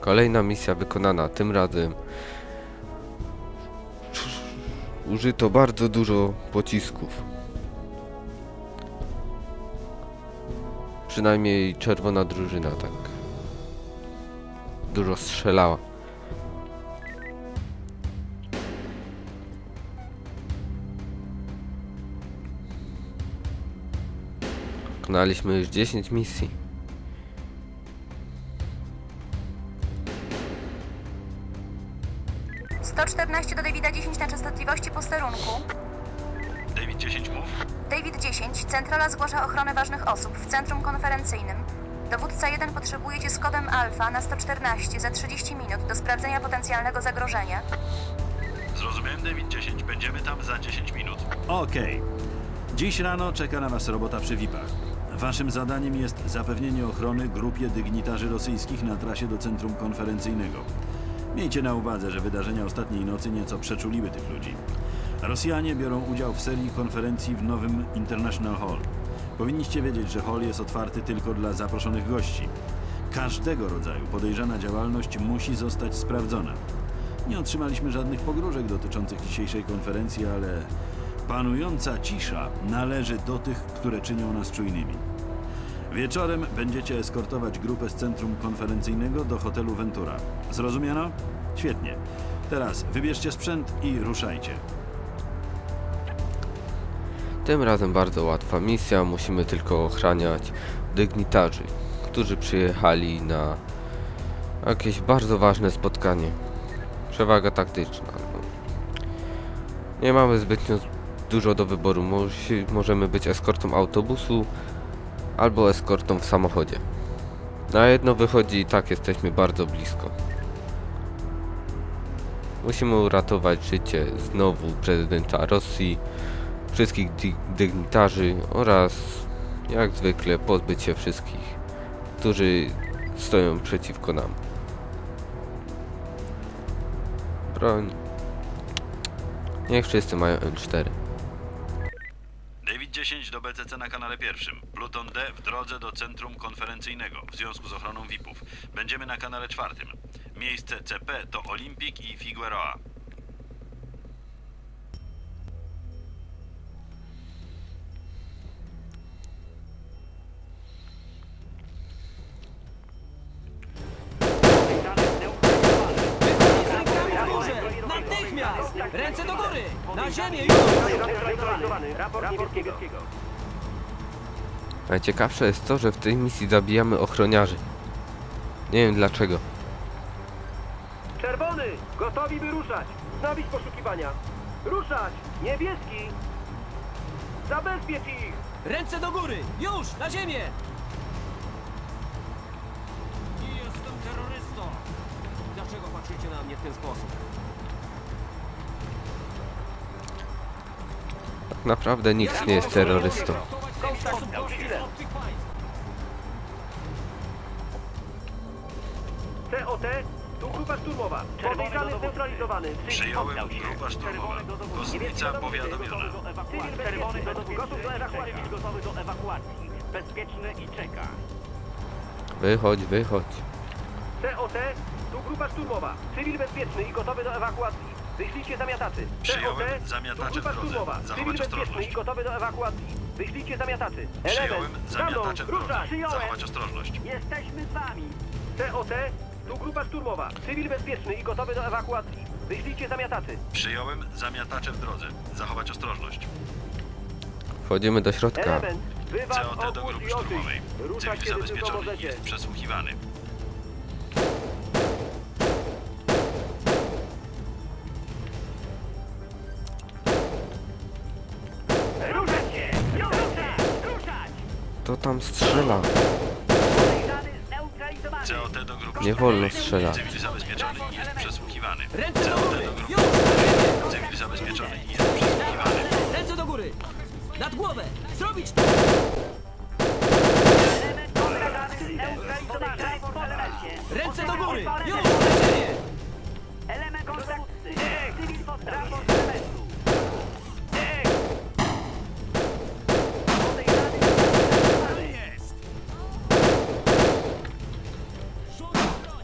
Kolejna misja wykonana. Tym razem użyto bardzo dużo pocisków. Przynajmniej czerwona drużyna tak dużo strzelała. Wykonaliśmy już 10 misji. - posterunku. David 10 mów. David 10, centrala zgłasza ochronę ważnych osób w centrum konferencyjnym. Dowódca 1 potrzebuje cię z kodem alfa na 114 za 30 minut do sprawdzenia potencjalnego zagrożenia. Zrozumiałem David 10. Będziemy tam za 10 minut. Okej. Dziś rano czeka na Was robota przy VIP-ach. Waszym zadaniem jest zapewnienie ochrony grupie dygnitarzy rosyjskich na trasie do centrum konferencyjnego. Miejcie na uwadze, że wydarzenia ostatniej nocy nieco przeczuliły tych ludzi. Rosjanie biorą udział w serii konferencji w nowym International Hall. Powinniście wiedzieć, że hall jest otwarty tylko dla zaproszonych gości. Każdego rodzaju podejrzana działalność musi zostać sprawdzona. Nie otrzymaliśmy żadnych pogróżek dotyczących dzisiejszej konferencji, ale panująca cisza należy do tych, które czynią nas czujnymi. Wieczorem będziecie eskortować grupę z centrum konferencyjnego do hotelu Ventura. Zrozumiano? Świetnie. Teraz wybierzcie sprzęt i ruszajcie. Tym razem bardzo łatwa misja, musimy tylko ochraniać dygnitarzy, którzy przyjechali na jakieś bardzo ważne spotkanie. Przewaga taktyczna. No. Nie mamy zbytnio dużo do wyboru. Możemy być eskortą autobusu albo eskortą w samochodzie. Na jedno wychodzi i tak jesteśmy bardzo blisko. Musimy uratować życie znowu prezydenta Rosji, wszystkich dy- dygnitarzy oraz jak zwykle pozbyć się wszystkich, którzy stoją przeciwko nam. Broń. Niech wszyscy mają M4. David 10 do BCC na kanale pierwszym. Pluton D w drodze do centrum konferencyjnego w związku z ochroną VIP-ów. Będziemy na kanale czwartym. Miejsce CP to Olimpik i Figueroa. Na ziemię już! Najciekawsze jest to, że w tej misji zabijamy ochroniarzy. Nie wiem dlaczego. Czerwony! Gotowi by ruszać! Wznowić poszukiwania! Ruszać! Niebieski! Zabezpiecz ich! Ręce do góry! Już! Na ziemię! Nie jestem terrorystą! Dlaczego patrzycie na mnie w ten sposób? Naprawdę nikt nie jest terrorystą. COT, tu grupa szturmowa. Podejrzany zneutralizowany. Przyjąłem grupa szturmowa. Kosmica powiadomiona. Cywil bezpieczny, gotów do ewakuacji. gotowy do ewakuacji. Bezpieczny i czeka. Wychodź, wychodź. COT, tu grupa szturmowa. Cywil bezpieczny i gotowy do ewakuacji. Wyślijcie zamiataczy. Przyjąłem COT, zamiatacze grupa w drodze. szturmowa. Zachować Cywil bezpieczny ostrożność. i gotowy do ewakuacji. Wyślijcie zamiataczy. Przyjąłem Element, za mną, zamiatacze w drodze. ruszać! Zachować ostrożność. Jesteśmy z wami. COT, tu grupa szturmowa. Cywil bezpieczny i gotowy do ewakuacji. Wyślijcie zamiataczy. Przyjąłem zamiatacze w drodze. Zachować ostrożność. Wchodzimy do środka. Element, wywal COT do obóz grupy i oczyść. szturmowej. Ruszać Cywil kiedy tylko zabezpieczony możecie. jest przesłuchiwany. Tam strzela. COT do grupy Nie wolno strzelać. Cywil zabezpieczony i jest przesłuchiwany. Ręce do góry! Już! Cywil zabezpieczony i jest przesłuchiwany. Ręce do góry! Nad głowę! Zrobić to! Ręce do góry! Już! Element dowódcy. Cywil pod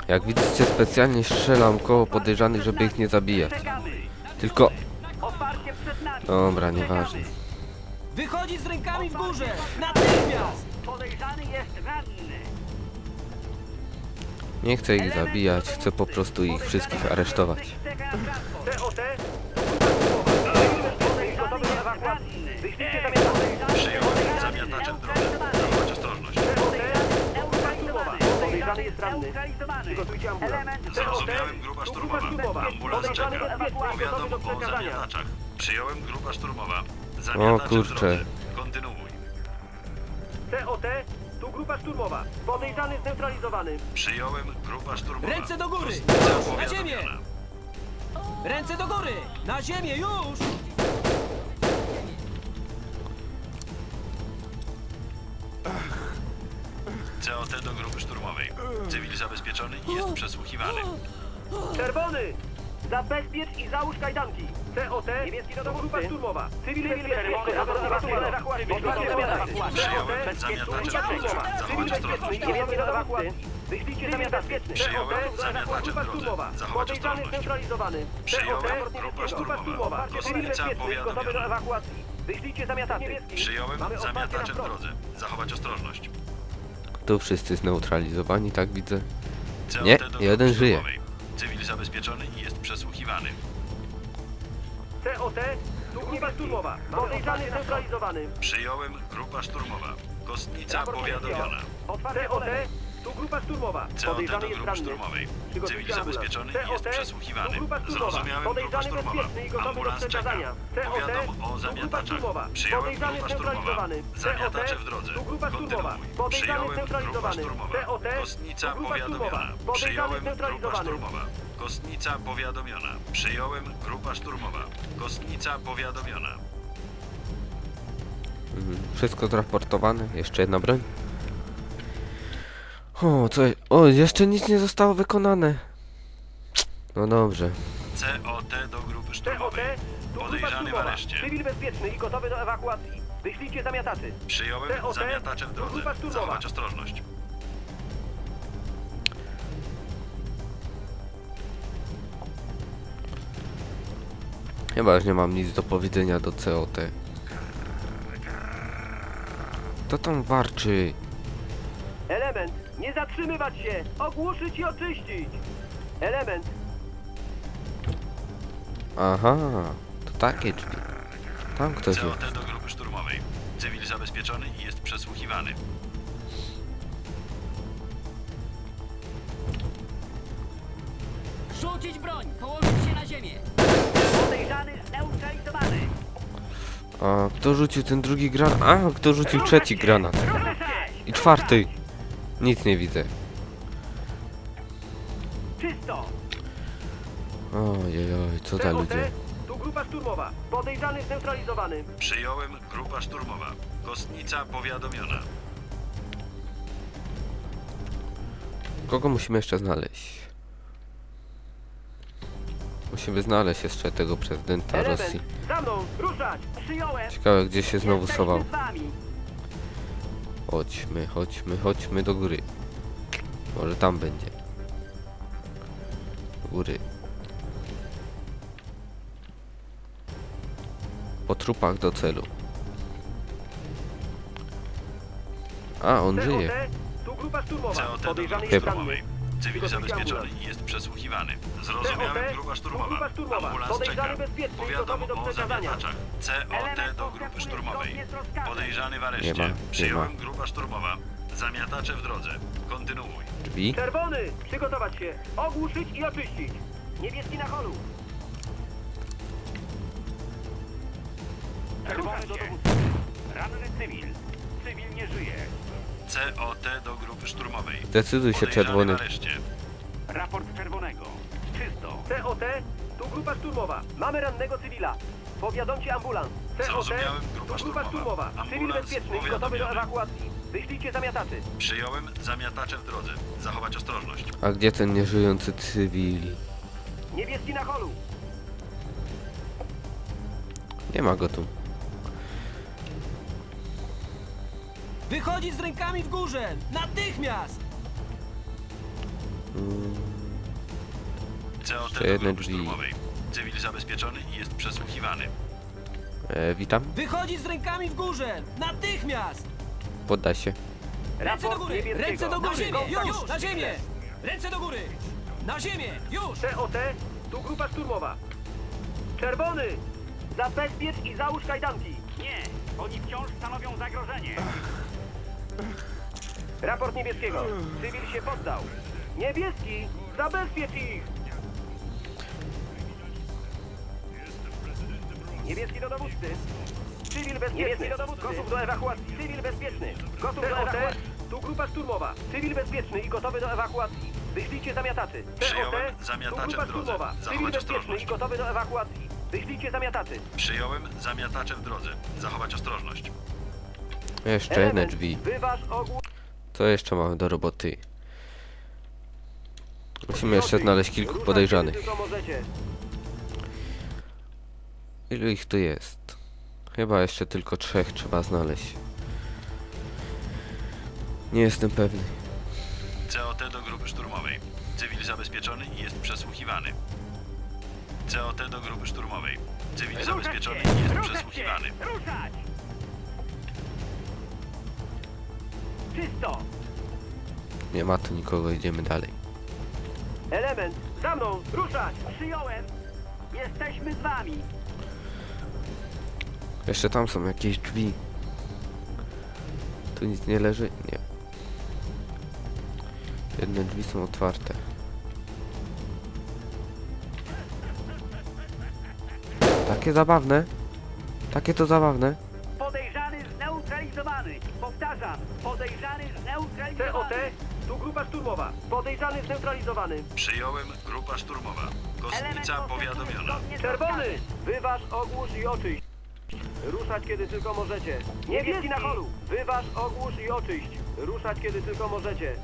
Jak widzicie, specjalnie strzelam koło podejrzanych, żeby ich nie zabijać. Tylko... Oparcie przed nami. Dobra, nieważne. Wychodzi z rękami w górze! Natychmiast! Podejrzany jest ranny. Nie chcę ich zabijać, chcę po prostu ich wszystkich aresztować. Przygotujcie ambulans. Zrozumiałem grupa Tu szturmowa. Ambulans czeka. Do o zamiataczach. Przyjąłem grupa szturmowa. Zamiatacze w kurczę. drodze. Kontynuuj. COT, tu grupa szturmowa. Podejrzany zneutralizowany. Przyjąłem grupa szturmowa. Ręce do góry! Na ziemię! Ręce do góry! Na ziemię, już! COT do grupy szturmowej. Cywil zabezpieczony i jest przesłuchiwany. Czerwony! Zabezpiecz i załóż kajdanki. COT, niebieski do grupa szturmowa. Cywil bezpieczny. Przyjąłem zamiatacze w drodze. Zachować ostrożność. Niebieski do ewakuacji. Wyślijcie. Przyjąłem zamiatacze w drodze. Zachować ostrożność. zneutralizowany. Przyjąłem grupa szturmowa. do powiadomiona. ewakuacji. Wyślijcie zamiataczy. Przyjąłem Mamy otwarcie zamiatacze w drodze. Zachować ostrożność. Tu wszyscy zneutralizowani, tak widzę. Nie, jeden żyje. Cywil zabezpieczony i jest przesłuchiwany. COT, tu grupa szturmowa. Podejrzany zneutralizowany. Przyjąłem grupa szturmowa. Kostnica powiadomiona. COT, tu grupa szturmowa. COT do Podejrzany jest grupy ranny. szturmowej. Przygotujcie Cywil ambulans. zabezpieczony i COT, jest przesłuchiwany. tu grupa szturmowa. Zrozumiałem grupa Podejrzany szturmowa. bezpieczny i gotowy do Ambulans czeka. przekazania. COT, Powiadam o tu grupa zamiataczach. szturmowa. Przyjąłem Podejrzany grupa szturmowa. Zamiatacze w drodze. Tu grupa szturmowa. Kontynuuj. Podejrzany Przyjąłem grupa zneutralizowany. szturmowa. COT, Kostnica tu grupa szturmowa. powiadomiona. Podejrzany Przyjąłem grupa zneutralizowany. szturmowa. Kostnica powiadomiona. Przyjąłem grupa szturmowa. Kostnica powiadomiona. Mhm. Wszystko zraportowane. Jeszcze jedna broń. O, co... O, jeszcze nic nie zostało wykonane. No dobrze. COT do grupy grupa Podejrzany w areszcie. Cywil bezpieczny i gotowy do ewakuacji. Wyślijcie zamiataczy. Przyjąłem COT, zamiatacze w drodze. Zachować ostrożność. Chyba już nie mam nic do powiedzenia do COT. To tam warczy. Element, nie zatrzymywać się! Ogłuszyć i oczyścić! Element, Aha, to takie drzwi. Tam ktoś jest. COT do grupy szturmowej. Cywil zabezpieczony i jest przesłuchiwany. Rzucić broń! Położyć się na ziemię! Podejrzany zneutralizowany. A kto rzucił ten drugi granat? A, kto rzucił trzeci granat? I czwarty. Nic nie widzę. Czysto. Ojej, oj, co za COT, ludzie. tu grupa szturmowa. Podejrzany zneutralizowany. Przyjąłem grupa szturmowa. Kostnica powiadomiona. Kogo musimy jeszcze znaleźć? Musimy znaleźć jeszcze tego prezydenta Rosji. za mną, ruszać! Przyjąłem. Ciekawe, gdzie się znowu Jesteśmy schował. z wami. Chodźmy, chodźmy, chodźmy do góry. Może tam będzie. Do góry. Po trupach do celu. A, on żyje. Tu grupa szturmowa. Podejrzany jest ranny. Cywil zabezpieczony i jest przesłuchiwany. Zrozumiałem grupa tu szturmowa. Ambulans Podejrzany czeka. Powiadam o zamiataczach. COT do grupy szturmowej. Podejrzany w areszcie. Nie ma, nie Przyjąłem grupa szturmowa. Zamiatacze w drodze. Kontynuuj. Drzwi. Czerwony, przygotować się. Ogłuszyć i oczyścić. Niebieski na holu. Czerwony do dowódcy. Ranny cywil. Cywil nie żyje. COT do grupy szturmowej. Zdecyduj się, Podejrzany czerwony. areszcie. Raport czerwonego. Czysto. COT, tu grupa szturmowa. Mamy rannego cywila. Powiadomcie ambulans. COT, Zrozumiałem, grupa tu grupa szturmowa. szturmowa. Cywil Ambulans bezpieczny i gotowy do powiadomiony. ewakuacji. Wyślijcie zamiataczy. Przyjąłem zamiatacze w drodze. Zachować ostrożność. A gdzie ten nieżyjący cywil? Niebieski na holu. Nie ma go tu. Wychodzi z rękami w górze! Natychmiast! COT Jeszcze do jedne grupy drzwi. szturmowej. Cywil zabezpieczony i jest przesłuchiwany. E, witam. Wychodzi z rękami w górze! Natychmiast! Poddaj się. Ręce do góry! Ręce do góry! Na ziemię, Już! Na ziemię! Ręce do góry! Na ziemię! Już! COT, tu grupa szturmowa. Czerwony! Zabezpiecz i załóż kajdanki. Nie, oni wciąż stanowią zagrożenie. Raport niebieskiego. Cywil się poddał. Niebieski! Zabezpiecz ich! Niebieski do dowódcy. Cywil bezpieczny. Do. Gotów do ewakuacji. Cywil bezpieczny. Gotów do ewakuacji. Tu grupa szturmowa. Cywil bezpieczny i gotowy do ewakuacji. Wyślijcie zamiataczy. Przyjąłem. TOT, Zamiatacze tu grupa w drodze. szturmowa. Zachować Cywil bezpieczny ostrożność. i gotowy do ewakuacji. Wyślijcie zamiataczy. Przyjąłem zamiatacze w drodze. Zachować ostrożność. Jeszcze jedne Element. drzwi. Wyważ ogół. Co jeszcze mamy do roboty? Musimy jeszcze znaleźć kilku Ruszać, podejrzanych. kiedy tylko możecie. Ilu ich tu jest? Chyba jeszcze tylko trzech trzeba znaleźć. Nie jestem pewny. COT do grupy szturmowej. Cywil zabezpieczony i jest przesłuchiwany. COT do grupy szturmowej. Cywil zabezpieczony i jest Ruszać się! przesłuchiwany. Ruszać! Czysto! Nie ma tu nikogo, idziemy dalej. Element. Za mną. Ruszać. Przyjąłem! Jesteśmy z wami! Jeszcze tam są jakieś drzwi. Tu nic nie leży? Nie. Jedne drzwi są otwarte. Takie zabawne. Takie to zabawne. Podejrzany zneutralizowany! Powtarzam, podejrzany COT. zneutralizowany! Tu grupa szturmowa. Podejrzany zneutralizowany. Przyjąłem grupa szturmowa. Kostnica powiadomiona. zgodnie z Czerwony. rozkazem. Wyważ, ogłusz i oczyść. Ruszać kiedy tylko możecie. Niebieski na holu. Wyważ, ogłusz i oczyść. Ruszać kiedy tylko możecie.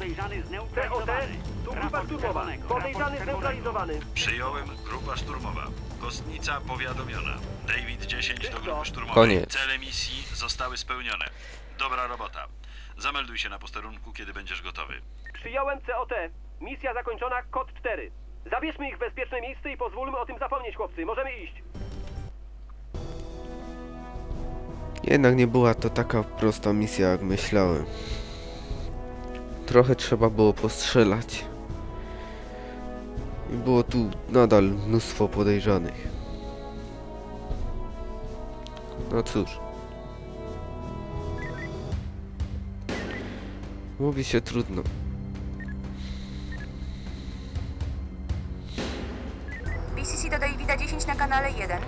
Podejrzany COT. zneutralizowany! Tu grupa Raport szturmowa. czerwonego. Podejrzany Raport czerwonego. zneutralizowany. Przyjąłem grupa szturmowa. Kostnica powiadomiona. David 10 do grupy szturmowej. Koniec. Cele misji zostały spełnione. Dobra robota. Zamelduj się na posterunku, kiedy będziesz gotowy. Przyjąłem COT. Misja zakończona. Kod 4. Zabierzmy ich w bezpieczne miejsce i pozwólmy o tym zapomnieć, chłopcy. Możemy iść. Jednak nie była to taka prosta misja, jak myślałem. Trochę trzeba było postrzelać. I było tu nadal mnóstwo podejrzanych. No cóż. Mówi się trudno. BCC do Davida 10 na kanale 1.